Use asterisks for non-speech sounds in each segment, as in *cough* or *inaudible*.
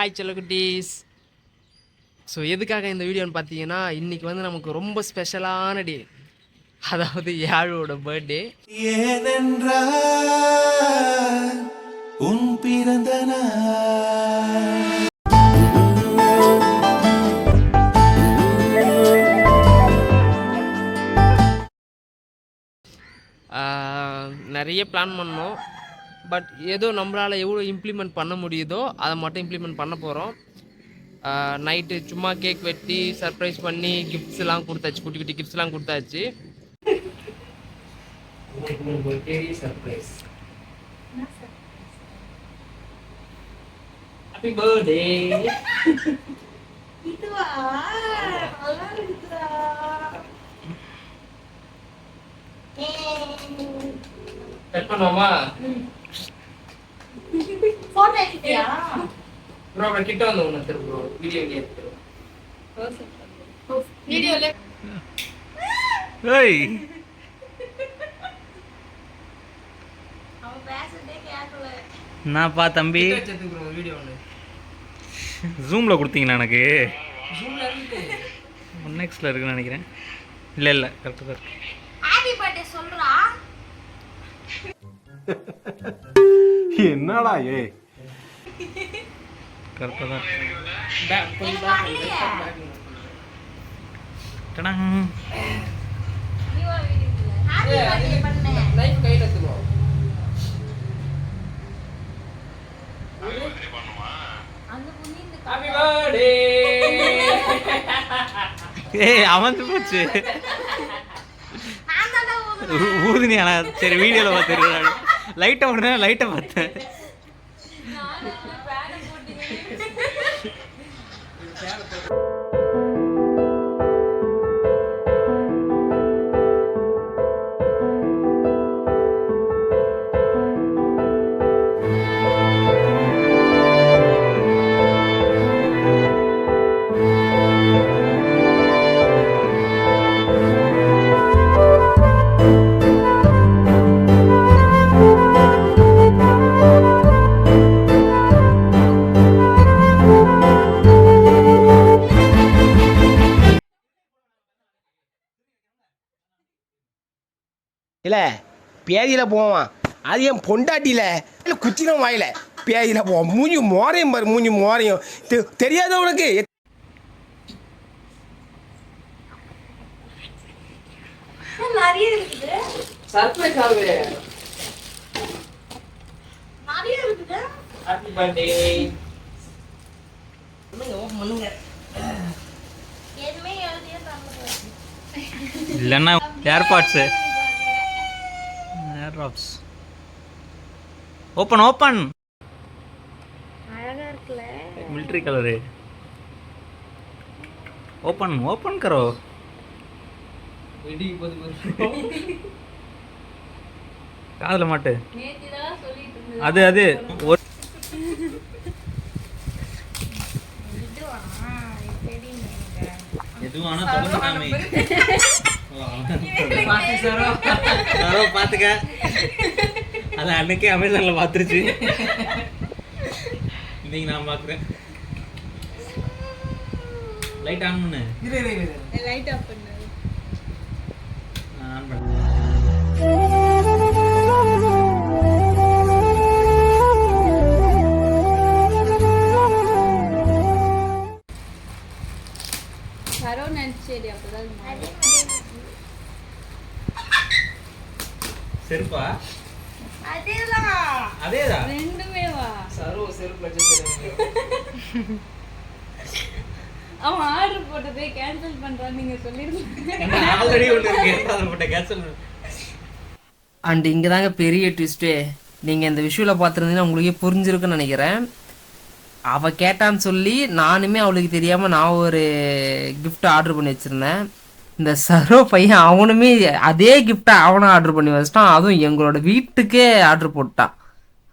Hi செல்லக்குட்டீஸ் so எதுக்காக இந்த வீடியோன்னு பார்த்தீங்கன்னா இன்றைக்கி வந்து நமக்கு ரொம்ப ஸ்பெஷலான டே அதாவது யாழோட பர்த்டே ஏனென்றால் உன் பிறந்த நிறைய பிளான் பண்ணோம். பட் ஏதோ நம்மளால் எவ்வளோ இம்ப்ளிமெண்ட் பண்ண முடியுதோ அதை மட்டும் இம்ப்ளிமெண்ட் பண்ண போகிறோம் நைட்டு சும்மா கேக் வெட்டி சர்ப்ரைஸ் பண்ணி கிஃப்ட்ஸ்லாம் கொடுத்தாச்சு. குட்டி குட்டி கிஃப்ட்ஸ்லாம் கொடுத்தாச்சு. சர்ப்ரைஸ் ஹாப்பி பர்த்டே இதுவா? நல்லா இருக்குதா? கட் பண்ணுவோமா? போட்டோ ப்ரோ அப்புறம் கிட்ட வந்து ஒன்று திரும்ப ப்ரோ வீடியோ வீடியோ எடுத்துருவோம் வீடியோல ஏய். அவன் பேசுறதே கேட்கல என்னப்பா தம்பி? ஜூமில் கொடுத்தீங்களா எனக்கு? ஒன் எக்ஸில் இருக்குன்னு நினைக்கிறேன். இல்லை இல்லை கரெக்டாக தான் இருக்கு. *laughs* என்னடா ஏ கரெக்டாக தான். டடாங். வீடியோல ஏய் அமர்ந்து போச்சு நான் தானே ஊதுனேன். ஊ- ஊதுனி ஆனால் சரி வீடியோவில் பார்த்துருக்காங்க லைட்டை உடனே லைட்டை பார்த்தேன். இல்ல பேதியில போவான். அது என் பொண்டாட்டியில. இல்ல குச்சினம் வாயில. பேதியில போவான். மூஞ்சி மோரையும் பாரு மூஞ்சி மோரையும். தெரியாத உனக்கு? நிறைய இருக்குது? ஏர்ட்ராப்ஸ் ஓப்பன் ஓப்பன் அழகா இருக்குல்ல? மிலிட்ரி கலரு ஓப்பன் ஓப்பன் கரோ. காதில் மாட்டு. நேத்து தான் சொல்லிட்டு இருந்தது. அது அது. ஒரு இதுவா சாரோ. யாரோ பார்த்துக்க அது அன்னைக்கே அமேசானில் பார்த்துருச்சு இன்னைக்கு நான் பார்க்குறேன் லைட் ஆன் பண்ணு. இரு இரு இரு லைட் ஆஃப் பண்ணு. ஆன் பண்ணேன் சரோ நினைச்சேடி அப்பதான் செருப்பா? அதேதான். அதேதான் ரெண்டுமே வா. சரோ செருப்பு வச்சு அவன் ஆர்டர் போட்டதே கேன்சல் பண்றான்னு நீங்க சொல்லிருக்கீங்க ஆல்ரெடி ஒன்று இருக்கு. அதை போட்ட கேன்சல் அண்ட் இங்கே தாங்க பெரிய ட்விஸ்ட்டே நீங்கள் இந்த விஷுவில் பார்த்துருந்தீங்கன்னா உங்களுக்கே புரிஞ்சிருக்குன்னு நினைக்கிறேன். அவள் கேட்டான்னு சொல்லி நானுமே அவளுக்கு தெரியாமல் நான் ஒரு gift ஆர்டர் பண்ணி வச்சுருந்தேன். இந்த சரோ பையன் அவனுமே அதே கிஃப்ட்டை அவனும் ஆர்டர் பண்ணி வச்சிட்டான். அதுவும் எங்களோட வீட்டுக்கே ஆர்டர் போட்டான்.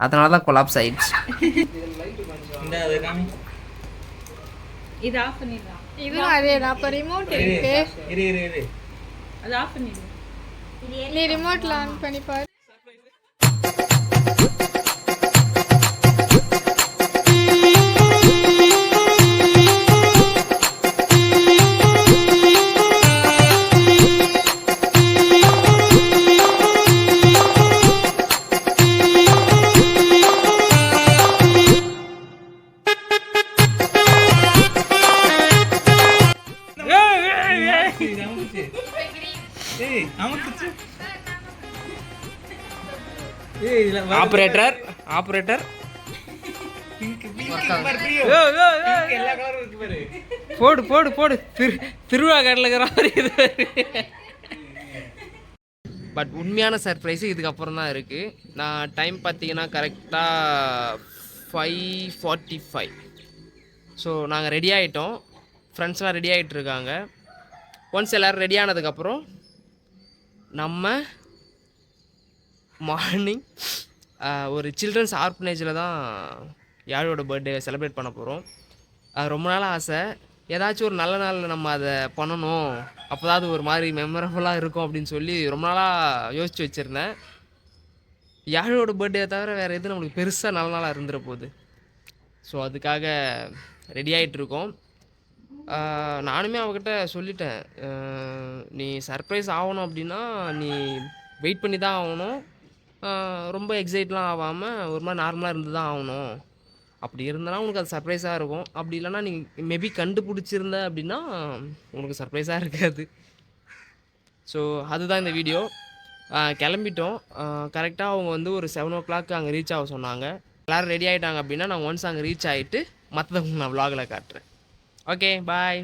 அதனால தான் கொலாப்ஸ் ஆயிடுச்சு. இது ஆஃப் பண்ணிடலாம் இதுவும் அப்போ ரிமோட் இரு இருக்கு. இரு இரு இரு. அது ஆஃப் பண்ணிடு. நீ ரிமோட்ல ஆன் பண்ணி பாரு. ஆப்ரேட்டர் ஆப்ரேட்டர் போடு போடு போடு. திரு திருவாகரில் இருக்கிற மாதிரி இது பட் உண்மையான சர்ப்ரைஸ் இதுக்கப்புறம் தான் இருக்குது நான் டைம் பார்த்தீங்கன்னா கரெக்டாக ஃபைவ் ஃபார்ட்டி ஃபைவ் ஸோ நாங்கள் ரெடி ஆகிட்டோம் ஃப்ரெண்ட்ஸ்லாம் ரெடி ஆகிட்டு இருக்காங்க. ஒன்ஸ் எல்லோரும் ரெடி ஆனதுக்கப்புறம் நம்ம மார்னிங் *laughs* ஒரு சில்ட்ரன்ஸ் ஆர்ஃபனேஜில் தான் யாழோட பர்த்டே செலிப்ரேட் பண்ண போகிறோம் அது ரொம்ப நாள் ஆசை. ஏதாச்சும் ஒரு நல்ல நாளில் நம்ம அதை பண்ணணும். அப்போதாவது ஒரு மாதிரி மெமரபுளாக இருக்கும் அப்படின்னு சொல்லி ரொம்ப நாளாக யோசித்து வச்சுருந்தேன். யாழோட பர்த்டே தவிர வேறு எதுவும் நம்மளுக்கு பெருசாக நல்ல நாளாக இருந்துட போகுது. ஸோ அதுக்காக ரெடி ஆகிட்டுருக்கோம் நானுமே அவகிட்ட சொல்லிட்டேன். நீ சர்ப்ரைஸ் ஆகணும் அப்படின்னா நீ வெயிட் பண்ணி தான் ஆகணும். ரொம்ப எக்ஸைட்லாம் ஆகாமல் ஒரு மாதிரி நார்மலாக இருந்து தான் ஆகணும். அப்படி இருந்தனா உனக்கு அது சர்ப்ரைஸாக இருக்கும். அப்படி இல்லைன்னா நீ மேபி கண்டுபிடிச்சிருந்த அப்படின்னா உனக்கு சர்ப்ரைஸாக இருக்காது. ஸோ அதுதான் இந்த வீடியோ கிளம்பிட்டோம். கரெக்டாக அவங்க வந்து ஒரு செவன் ஓ கிளாக் அங்கே ரீச் ஆக சொன்னாங்க. எல்லோரும் ரெடி ஆகிட்டாங்க அப்படின்னா நான் ஒன்ஸ் அங்கே ரீச் ஆகிட்டு மற்றவங்க நான் vlogல காட்டுறேன். ஓகே பாய்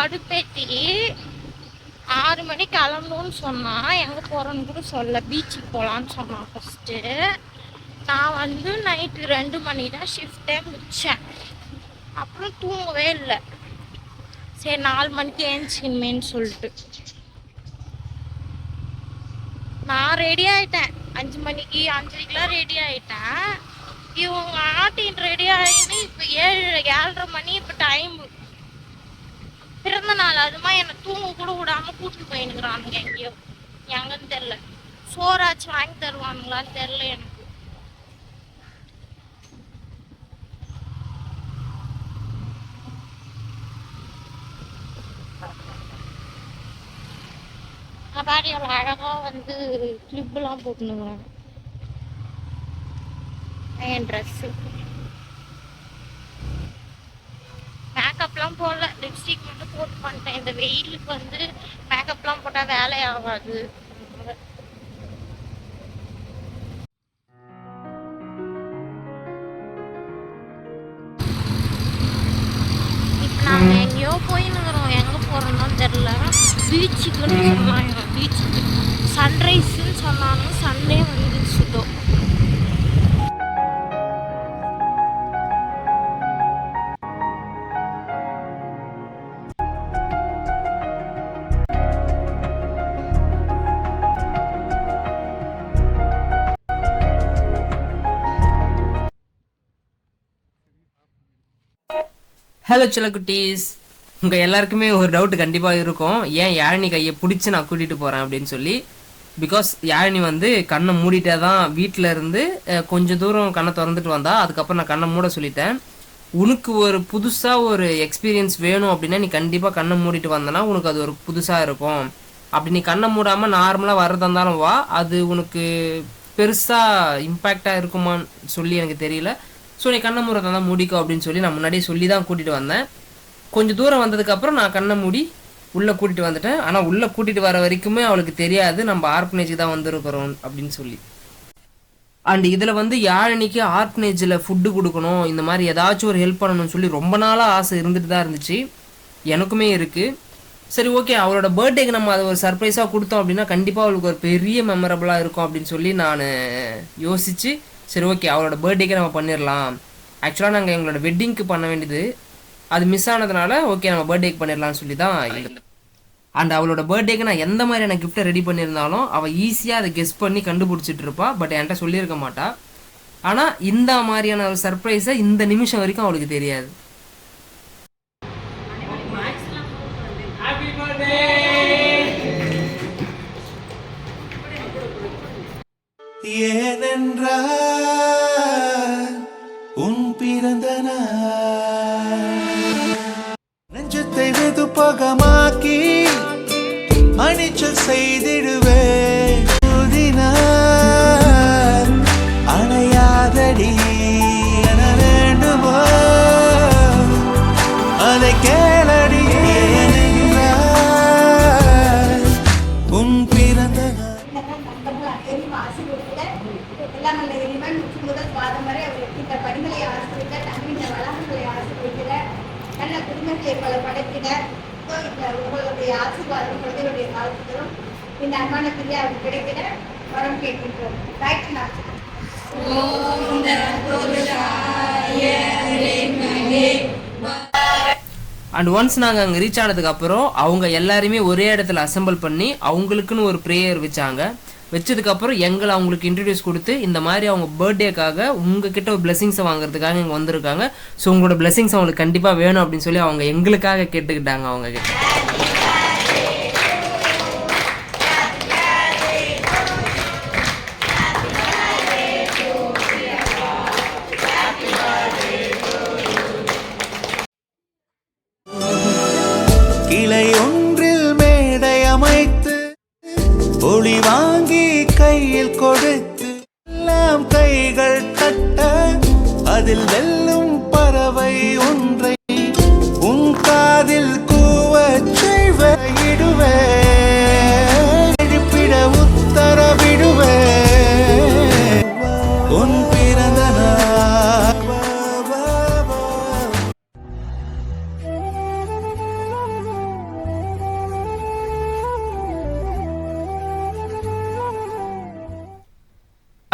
கடுப்பேத்தி ஆறு மணிக்கு கிளம்பணும்னு சொன்னான் எங்கே போகிறோன்னு கூட சொல்ல. பீச்சுக்கு போகலான்னு சொன்னான் ஃபஸ்ட்டு நான் வந்து நைட்டு ரெண்டு மணி தான் ஷிஃப்டே முடித்தேன் அப்புறம் தூங்கவே இல்லை. சரி நாலு மணிக்கு ஏஞ்சிக்கணுமேன்னு சொல்லிட்டு. நான் ரெடி ஆகிட்டேன் அஞ்சு மணிக்கு அஞ்சரைக்கெலாம் ரெடி ஆகிட்டேன் இவங்க ஆட்டின் ரெடி ஆகின்னு இப்போ ஏழு ஏழரை மணி இப்போ டைமு பிறந்த நாள் அதுமா என்னை தூங்க கூட விடாம கூட்டிட்டு போயினுக்குறானுங்க எங்கேயோ. எங்கன்னு தெரில சோறாச்சு வாங்கி தருவானுங்களான்னு தெரில எனக்கு. பாடி அவ்வளோ அழகா வந்து கிளிப்லாம் போட்டுனுக்குறாங்க என் ட்ரெஸ்ஸு மேக்கப்லாம் போடல. லிப்ஸ்டிக் மட்டும் போட்டு பண்ணிட்டேன். இந்த வெயிலுக்கு வந்து மேக்கப்லாம் போட்டால் வேலை ஆகாது. இப்போ நாங்கள் எங்கேயோ போயின்னுக்குறோம் எங்கே போகிறோம்னு தெரில பீச்சுக்குன்னு சொன்னாங்க பீச்சுக்கு. சன்ரைஸ்ன்னு சொன்னாங்க. சண்டே வந்து ஹலோ சில குட்டீஸ் உங்கள் எல்லாருக்குமே ஒரு டவுட் கண்டிப்பாக இருக்கும். ஏன் யாழினி கையை பிடிச்சி நான் கூட்டிகிட்டு போகிறேன் அப்படின்னு சொல்லி? பிகாஸ் யாழினி வந்து கண்ணை மூடிட்டே தான் வீட்டில் இருந்து கொஞ்சம் தூரம் கண்ணை திறந்துட்டு வந்தா. அதுக்கப்புறம் நான் கண்ணை மூட சொல்லிட்டேன். உனக்கு ஒரு புதுசாக ஒரு எக்ஸ்பீரியன்ஸ் வேணும் அப்படின்னா நீ கண்டிப்பாக கண்ணை மூடிட்டு வந்தனா உனக்கு அது ஒரு புதுசாக இருக்கும். அப்படி நீ கண்ணை மூடாமல் நார்மலாக வர்றதா இருந்தாலும் வா. அது உனக்கு பெருசாக இம்பேக்டாக இருக்குமான்னு சொல்லி எனக்கு தெரியல. ஸோ நீ கண்ணை மூடுறதா தான் மூடிக்கோ அப்படின்னு சொல்லி நான் முன்னாடியே சொல்லி தான் கூட்டிகிட்டு வந்தேன். கொஞ்சம் தூரம் வந்ததுக்கப்புறம் நான் கண்ணை மூடி உள்ளே கூட்டிகிட்டு வந்துட்டேன். ஆனால் உள்ளே கூட்டிகிட்டு வர வரைக்குமே அவளுக்கு தெரியாது. நம்ம ஆர்ஃபனேஜுக்கு தான் வந்திருக்கிறோம் அப்படின்னு சொல்லி. அண்ட் இதில் வந்து யாழினிக்கு ஆர்ஃபனேஜில் ஃபுட்டு கொடுக்கணும் இந்த மாதிரி ஏதாச்சும் ஒரு ஹெல்ப் பண்ணணும்னு சொல்லி ரொம்ப நாளாக ஆசை இருந்துட்டு தான் இருந்துச்சு. எனக்குமே இருக்குது சரி ஓகே அவளோட பர்த்டேக்கு நம்ம அதை ஒரு சர்ப்ரைஸாக கொடுத்தோம் அப்படின்னா கண்டிப்பாக அவளுக்கு ஒரு பெரிய மெமரபுளாக இருக்கும் அப்படின்னு சொல்லி நான் யோசித்து சரி ஓகே அவளோட பர்த்டேக்கு நம்ம பண்ணிடலாம் ஆக்சுவலாக நாங்கள் எங்களோட வெட்டிங்க்கு பண்ண வேண்டியது அது மிஸ் ஆனதுனால ஓகே நம்ம பர்த்டேக்கு பண்ணிடலாம்னு சொல்லி தான் அண்ட் அவளோட பர்த்டேக்கு நான் எந்த மாதிரியான கிஃப்ட்டை ரெடி பண்ணியிருந்தாலும் அவள் ஈஸியாக அதை கெஸ் பண்ணி கண்டுபிடிச்சிட்டு இருப்பா. பட் என்கிட்ட சொல்லியிருக்க மாட்டா. ஆனால் இந்த மாதிரியான ஒரு சர்ப்ரைஸை இந்த நிமிஷம் வரைக்கும் அவளுக்கு தெரியாது. ஏனென்றால் உன் பிறந்த நெஞ்சத்தை வெதுப்பகமாக்கி அணிச்சல் செய்திடுவேன். மாதிரி உச்சி முதல் பாதம் வரை அவர் இந்த பணிகளை ஆசிரிக்க தமிழ் இந்த வளங்களை ஆசிரியர் நல்ல குடும்பத்தை பல படைத்திட இந்த உங்களுடைய ஆசீர்வாதம் குழந்தைகளுடைய காலத்திலும் இந்த அன்பான பிரியா அவர் கிடைத்திட வரம் கேட்கின்றோம். ரைட் நான் அண்ட் ஒன்ஸ் நாங்கள் அங்கே ரீச் ஆனதுக்கப்புறம் அவங்க எல்லாருமே ஒரே இடத்துல அசம்பிள் பண்ணி அவங்களுக்குன்னு ஒரு ப்ரேயர் வச்சாங்க. வச்சதுக்கப்புறம் எங்களை அவங்களுக்கு இன்ட்ரடியூஸ் கொடுத்து இந்த மாதிரி அவங்க பர்த்டேக்காக உங்ககிட்ட ஒரு பிளெஸிங்ஸை வாங்குறதுக்காக இங்கே வந்திருக்காங்க. ஸோ உங்களோட பிளெஸிங்ஸ் அவங்களுக்கு கண்டிப்பாக வேணும் அப்படின்னு சொல்லி அவங்க எங்களுக்காக கேட்டுக்கிட்டாங்க அவங்க கிட்ட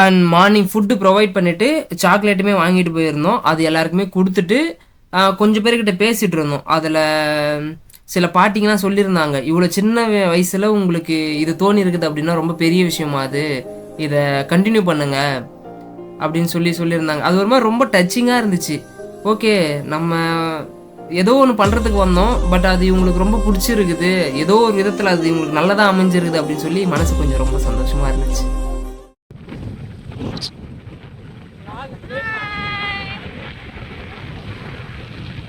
அண்ட் மார்னிங் ஃபுட்டு ப்ரொவைட் பண்ணிவிட்டு சாக்லேட்டுமே வாங்கிட்டு போயிருந்தோம். அது எல்லாருக்குமே கொடுத்துட்டு கொஞ்சம் பேர்கிட்ட பேசிகிட்டு இருந்தோம். அதில் சில பாட்டிங்கெலாம் சொல்லியிருந்தாங்க இவ்வளோ சின்ன வயசில் உங்களுக்கு இது தோணி இருக்குது அப்படின்னா ரொம்ப பெரிய விஷயமா அது. இதை கண்டினியூ பண்ணுங்க. அப்படின்னு சொல்லி சொல்லியிருந்தாங்க. அது ஒரு மாதிரி ரொம்ப டச்சிங்காக இருந்துச்சு. ஓகே நம்ம ஏதோ ஒன்று பண்ணுறதுக்கு வந்தோம் பட் அது இவங்களுக்கு ரொம்ப பிடிச்சிருக்குது. ஏதோ ஒரு விதத்தில் அது இவங்களுக்கு நல்லதாக அமைஞ்சிருக்குது அப்படின்னு சொல்லி மனசு கொஞ்சம் ரொம்ப சந்தோஷமாக இருந்துச்சு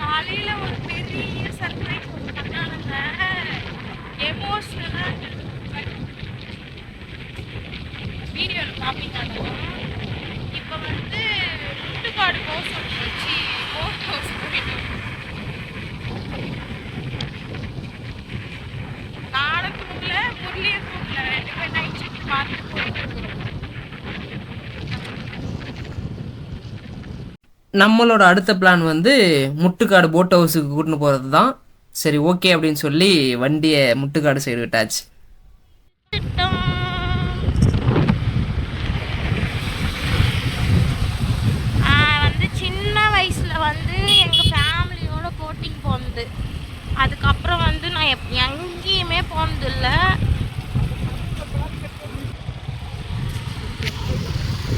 காலையில ஒரு பெரிய சர்ப்ரைஸ் பண்ணானுங்க எமோஷனலா இப்போ வந்து முட்டுக்காடு போக சொல்லிச்சு போட் ஹவுஸ் ரெண்டு நைட் பார்த்து போயிட்டு இருக்கிறோம் நம்மளோட அடுத்த பிளான் வந்து முட்டுக்காடு போட் ஹவுஸுக்கு கூட்டின்னு போகிறது தான் சரி ஓகே அப்படின்னு சொல்லி வண்டியை முட்டுக்காடு சைடு விட்டாச்சு திட்டம் ஆஹ் வந்து சின்ன வயசுல வந்து எங்க ஃபேமிலியோட போட்டிங் போனது அதுக்கப்புறம் வந்து நான் எப்- எங்கேயுமே போனதில்ல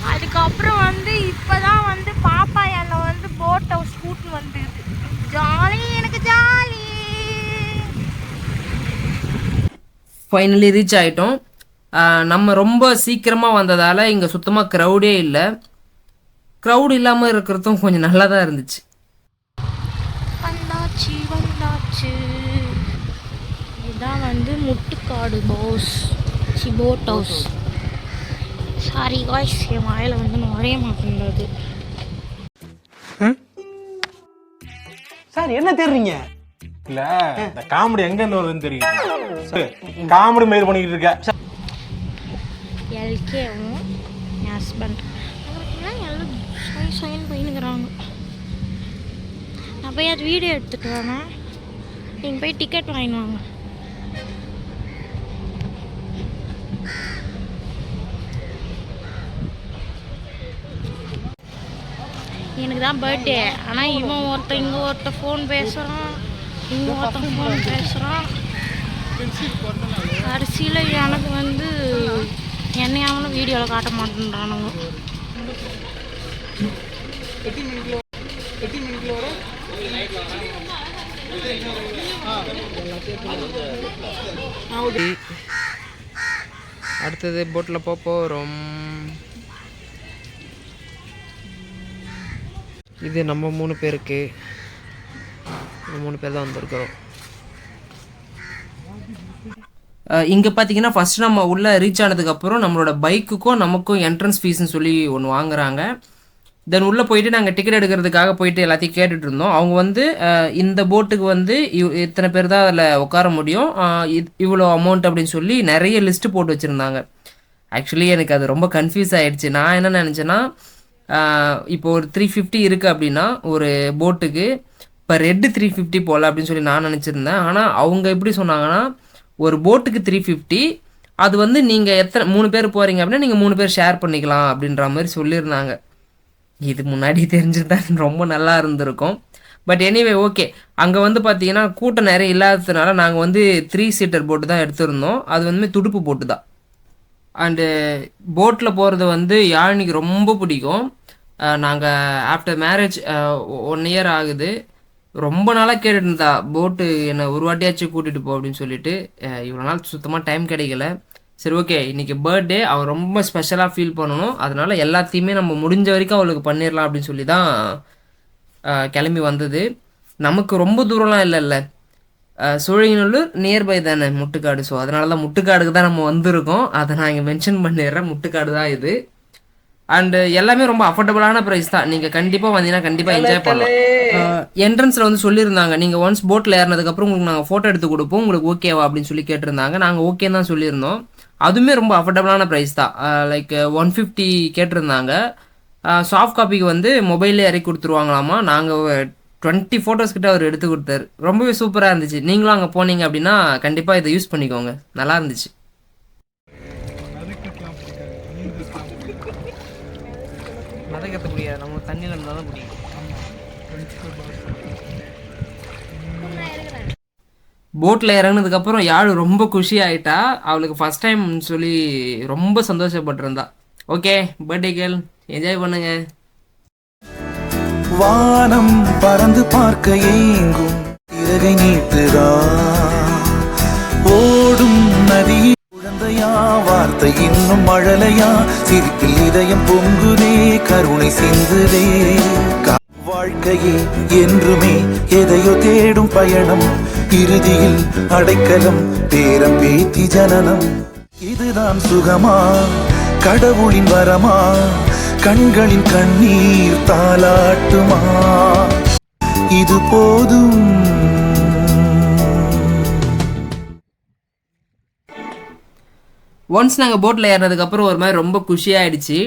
அதுக்கப்புறம் வந்து இப்பதான் வந்து பாப்பா என்னை வந்து போட் ஹவுஸ் கூட்டு வந்துது ஜாலி எனக்கு ஜாலி ஃபைனலி ரீச் ஆகிட்டோம் நம்ம ரொம்ப சீக்கிரமாக வந்ததால் இங்கே சுத்தமாக க்ரௌடே இல்லை. க்ரௌட் இல்லாமல் இருக்கிறதும் கொஞ்சம் நல்லா தான் இருந்துச்சு. வந்தாச்சு வந்தாச்சு. இதான் வந்து முட்டுக்காடு போஸ் சி போட் ஹவுஸ் சாரி காய்ஸ் என் வாயில் வந்து நுழைய மாட்டேங்குது சார் என்ன தேடுறீங்க? இல்ல இந்த காமெடி எங்க இருந்து வருதுன்னு தெரியும் காமெடி மயிர் பண்ணிக்கிட்டு இருக்க. எல்கேவும் என் ஹஸ்பண்ட் எல்லாம் சை சைன் போயினுக்கிறாங்க நான் போய் அது வீடியோ எடுத்துட்டு வரேன் நீங்கள் போய் டிக்கெட் வாங்கிடுவாங்க எனக்கு தான் பர்த்டே ஆனால் இவன் ஒருத்தன் இங்கே ஒருத்தன் ஃபோன் பேசுகிறான் ஃபோன் பேசுகிறான் கடைசியில் எனக்கு வந்து என்னையாவனும் வீடியோவில் காட்ட மாட்டேன்றானுங்க. அடுத்தது போட்டில் போக போகிறோம் இது நம்ம மூணு பேருக்கு. மூணு பேர் தான் வந்திருக்கிறோம். இங்கே பார்த்தீங்கன்னா ஃபஸ்ட் நம்ம உள்ளே ரீச் ஆனதுக்கப்புறம் நம்மளோட பைக்குக்கும் நமக்கும் என்ட்ரன்ஸ் ஃபீஸ்னு சொல்லி ஒன்று வாங்குறாங்க. தென் உள்ளே போயிட்டு நாங்கள் டிக்கெட் எடுக்கிறதுக்காக போயிட்டு எல்லாத்தையும் கேட்டுட்டு இருந்தோம். அவங்க வந்து இந்த போட்டுக்கு வந்து இவ் இத்தனை பேர் தான் அதில் உட்கார முடியும். இத்- இவ்வளோ அமௌண்ட் அப்படின்னு சொல்லி நிறைய லிஸ்ட்டு போட்டு வச்சுருந்தாங்க. ஆக்சுவலி எனக்கு அது ரொம்ப கன்ஃபியூஸ் ஆகிடுச்சு நான் என்ன நினச்சேன்னா இப்போ ஒரு த்ரீ ஃபிஃப்டி இருக்குது அப்படின்னா ஒரு போட்டுக்கு இப்போ ரெட்டு த்ரீ ஃபிஃப்டி போகல அப்படின்னு சொல்லி நான் நினச்சிருந்தேன். ஆனால் அவங்க எப்படி சொன்னாங்கன்னா ஒரு போட்டுக்கு த்ரீ ஃபிஃப்டி அது வந்து நீங்கள் எத்தனை மூணு பேர் போகிறீங்க அப்படின்னா நீங்கள் மூணு பேர் ஷேர் பண்ணிக்கலாம் அப்படின்ற மாதிரி சொல்லியிருந்தாங்க. இது முன்னாடி தெரிஞ்சிருந்தா *laughs* ரொம்ப நல்லா இருந்திருக்கும். பட் எனிவே ஓகே அங்கே வந்து பார்த்தீங்கன்னா கூட்டம் நிறைய இல்லாததுனால நாங்கள் வந்து த்ரீ சீட்டர் போட்டு தான் எடுத்திருந்தோம். அது வந்து துடுப்பு போட்டு தான். அண்டு போட்டில் போகிறது வந்து யாழினிக்கு ரொம்ப பிடிக்கும். நாங்கள் ஆஃப்டர் மேரேஜ் ஒன் இயர் ஆகுது. ரொம்ப நாளாக கேட்டுட்டு இருந்தா போட்டு என்னை ஒரு வாட்டியாச்சும் கூட்டிகிட்டு போ அப்படின்னு சொல்லிட்டு இவ்வளோ நாள் சுத்தமாக டைம் கிடைக்கல. சரி ஓகே இன்றைக்கி பர்த்டே அவள் ரொம்ப ஸ்பெஷலாக ஃபீல் பண்ணணும். அதனால் எல்லாத்தையுமே நம்ம முடிஞ்ச வரைக்கும் அவளுக்கு பண்ணிடலாம் அப்படின்னு சொல்லி தான் கிளம்பி வந்தது. நமக்கு ரொம்ப தூரம்லாம் இல்லைல்ல. அஹ் சோழிங்கநல்லூர் நியர்பை தானே முட்டுக்காடு. ஸோ அதனால தான் முட்டுக்காடுக்கு தான் நம்ம வந்திருக்கோம். அதை நான் இங்கே மென்ஷன் பண்ணிடுறேன். முட்டுக்காடு தான் இது. அண்டு எல்லாமே ரொம்ப அஃபோர்டபுளான ப்ரைஸ் தான். நீங்கள் கண்டிப்பாக வந்தீங்கன்னா கண்டிப்பாக என்ஜாய் பண்ணலாம். என்ட்ரன்ஸில் வந்து சொல்லியிருந்தாங்க. நீங்கள் ஒன்ஸ் போட்டில் ஏறினதுக்கப்புறம் உங்களுக்கு நாங்கள் ஃபோட்டோ எடுத்து கொடுப்போம். உங்களுக்கு ஓகேவா அப்படின்னு சொல்லி கேட்டிருந்தாங்க. நாங்கள் ஓகே தான் சொல்லியிருந்தோம். அதுவுமே ரொம்ப அஃபோர்டபுளான ப்ரைஸ் தான். லைக் ஒன் ஃபிஃப்டி கேட்டிருந்தாங்க. சாஃப்ட் காப்பிக்கு வந்து மொபைல்லே இறக்கி கொடுத்துருவாங்களாமா? நாங்கள் டுவெண்ட்டி ஃபோட்டோஸ் கிட்ட அவர் எடுத்து கொடுத்தாரு. ரொம்பவே சூப்பராக இருந்துச்சு. நீங்களும் அங்கே போனீங்க அப்படின்னா கண்டிப்பாக இதை யூஸ் பண்ணிக்கோங்க. நல்லா இருந்துச்சு மதக்கத்த முடியாது நம்ம தண்ணியில் இருந்தால் தான் பிடிக்கும் போட்டில் இறங்குனதுக்கப்புறம் யாழ் ரொம்ப குஷி ஆயிட்டா அவளுக்கு ஃபர்ஸ்ட் டைம் சொல்லி ரொம்ப சந்தோஷப்பட்டிருந்தா. ஓகே பர்த்டே கேர்ள் என்ஜாய் பண்ணுங்க. வானம் பறந்து பார்க்க ஏங்கும் இறகை நீட்டுதா. ஓடும் நதி குழந்தையா வார்த்தை இன்னும் மழலையா? சிரிப்பில் இதயம் பொங்குதே கருணை சிந்துதே. வாழ்க்கையே என்றுமே எதையோ தேடும் பயணம் இறுதியில் அடைக்கலம் பேரம் பேத்தி ஜனனம். இதுதான் சுகமா? கடவுளின் வரமா? கண்களின் கண்ணீர் தாளாட்டுமா? இது போதும். ஒன்ஸ் நாங்கள் போட்டில் ஏறினதுக்கப்புறம் ஒரு மாதிரி ரொம்ப குஷியாயிடுச்சு.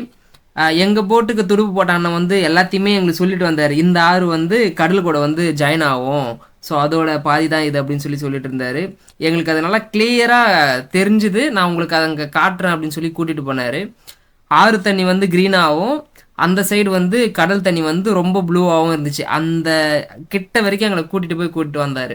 எங்கள் போட்டுக்கு துடுப்பு போட்ட அண்ணன் வந்து எல்லாத்தையுமே எங்களுக்கு சொல்லிட்டு வந்தார். இந்த ஆறு வந்து கடல் கூட வந்து ஜாயின் ஆகும். ஸோ அதோட பாதி தான் இது அப்படின்னு சொல்லி சொல்லிட்டு இருந்தார். எங்களுக்கு அது நல்லா கிளியராக தெரிஞ்சுது. நான் உங்களுக்கு அதை அங்கே காட்டுறேன் அப்படின்னு சொல்லி கூட்டிகிட்டு போனார். ஆறு தண்ணி வந்து க்ரீனாகவும் அந்த சைடு வந்து கடல் தண்ணி வந்து ரொம்ப ப்ளூவாகவும் இருந்துச்சு. அந்த கிட்ட வரைக்கும் எங்களை கூட்டிகிட்டு போய் கூட்டிட்டு வந்தார்.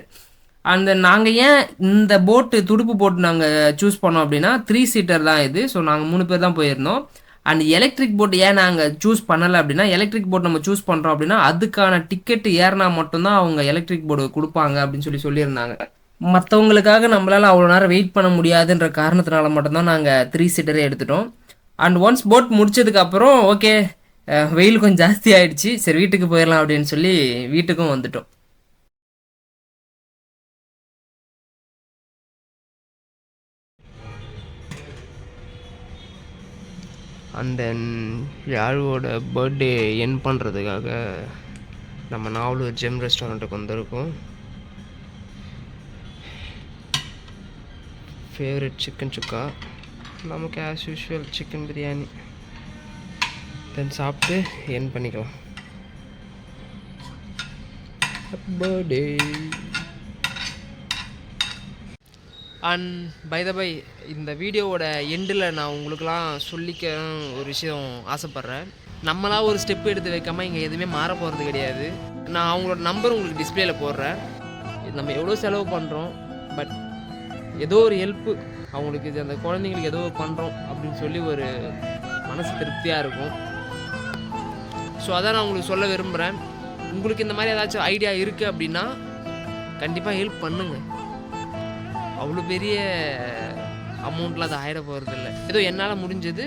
அந்த நாங்கள் ஏன் இந்த போட்டு துடுப்பு போட்டு நாங்கள் சூஸ் பண்ணோம் அப்படின்னா த்ரீ சீட்டர் தான் இது. ஸோ நாங்கள் மூணு பேர் தான் போயிருந்தோம். அண்ட் எலக்ட்ரிக் போட் ஏன் நாங்கள் சூஸ் பண்ணலை அப்படின்னா எலக்ட்ரிக் போட் நம்ம சூஸ் பண்ணுறோம் அப்படின்னா அதுக்கான டிக்கெட்டு ஏறினா மட்டும்தான் அவங்க எலக்ட்ரிக் போர்டு கொடுப்பாங்க அப்படின்னு சொல்லி சொல்லியிருந்தாங்க. மற்றவங்களுக்காக நம்மளால் அவ்வளோ நேரம் வெயிட் பண்ண முடியாதுன்ற காரணத்தினால மட்டும்தான் நாங்கள் த்ரீ சீட்டரே எடுத்துட்டோம். அண்ட் ஒன்ஸ் போட் முடிச்சதுக்கப்புறம் ஓகே வெயில் கொஞ்சம் ஜாஸ்தி ஆகிடுச்சி சரி வீட்டுக்கு போயிடலாம் அப்படின்னு சொல்லி வீட்டுக்கும் வந்துட்டோம். அண்ட் தென் யாழ்வோட பர்த்டே என் பண்ணுறதுக்காக நம்ம நாவலூர் ஜெம் ரெஸ்டாரண்ட்டுக்கு வந்திருக்கோம். Favourite chicken chukka? நமக்கு as usual chicken biryani then சாப்பிட்டு என் பண்ணிக்கலாம். Birthday and by the by இந்த வீடியோவோட எண்டில் நான் உங்களுக்கெல்லாம் சொல்லிக்க ஒரு விஷயம் ஆசைப்பட்றேன். நம்மளாக ஒரு ஸ்டெப் எடுத்து வைக்காமல் இங்கே எதுவுமே மாற போகிறது கிடையாது. நான் அவங்களோட நம்பர் உங்களுக்கு டிஸ்பிளேல போடுறேன். நம்ம எவ்வளோ செலவு பண்ணுறோம் பட் ஏதோ ஒரு ஹெல்ப்பு அவங்களுக்கு இது அந்த குழந்தைங்களுக்கு ஏதோ பண்ணுறோம் அப்படின்னு சொல்லி ஒரு மனசு திருப்தியாக இருக்கும். ஸோ அதான் நான் உங்களுக்கு சொல்ல விரும்புகிறேன் உங்களுக்கு இந்த மாதிரி ஏதாச்சும் ஐடியா இருக்குது அப்படின்னா கண்டிப்பாக ஹெல்ப் பண்ணுங்கள் அவ்வளோ பெரிய அமௌண்ட்டில் அது ஆயிட போகிறது இல்லை ஏதோ என்னால் முடிஞ்சது.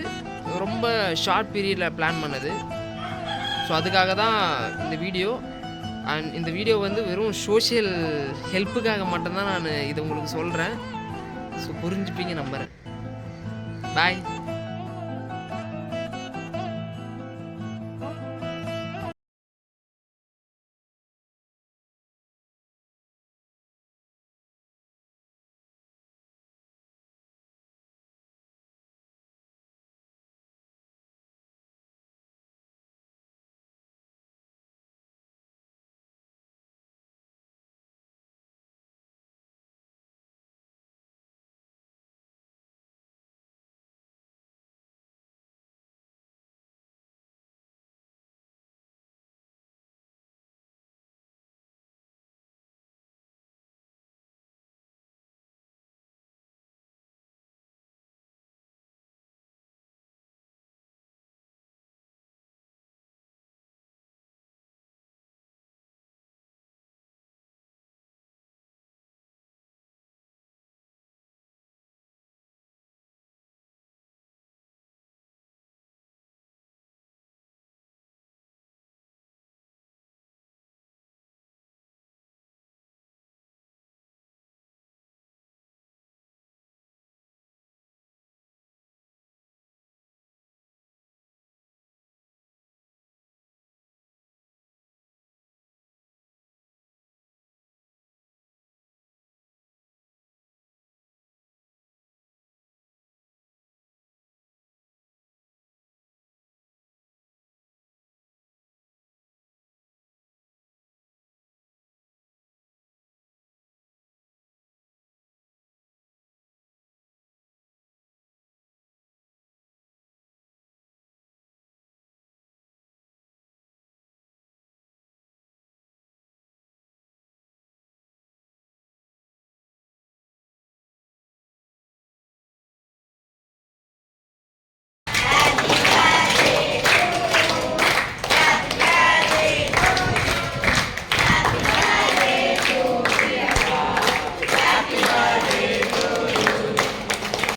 ரொம்ப ஷார்ட் பீரியடில் பிளான் பண்ணது. ஸோ அதுக்காக தான் இந்த வீடியோ அண்ட் இந்த வீடியோ வந்து வெறும் சோஷியல் ஹெல்ப்புக்காக மட்டும்தான் நான் இதை உங்களுக்கு சொல்கிறேன் ஸோ புரிஞ்சுப்பீங்க நம்புகிறேன் பாய்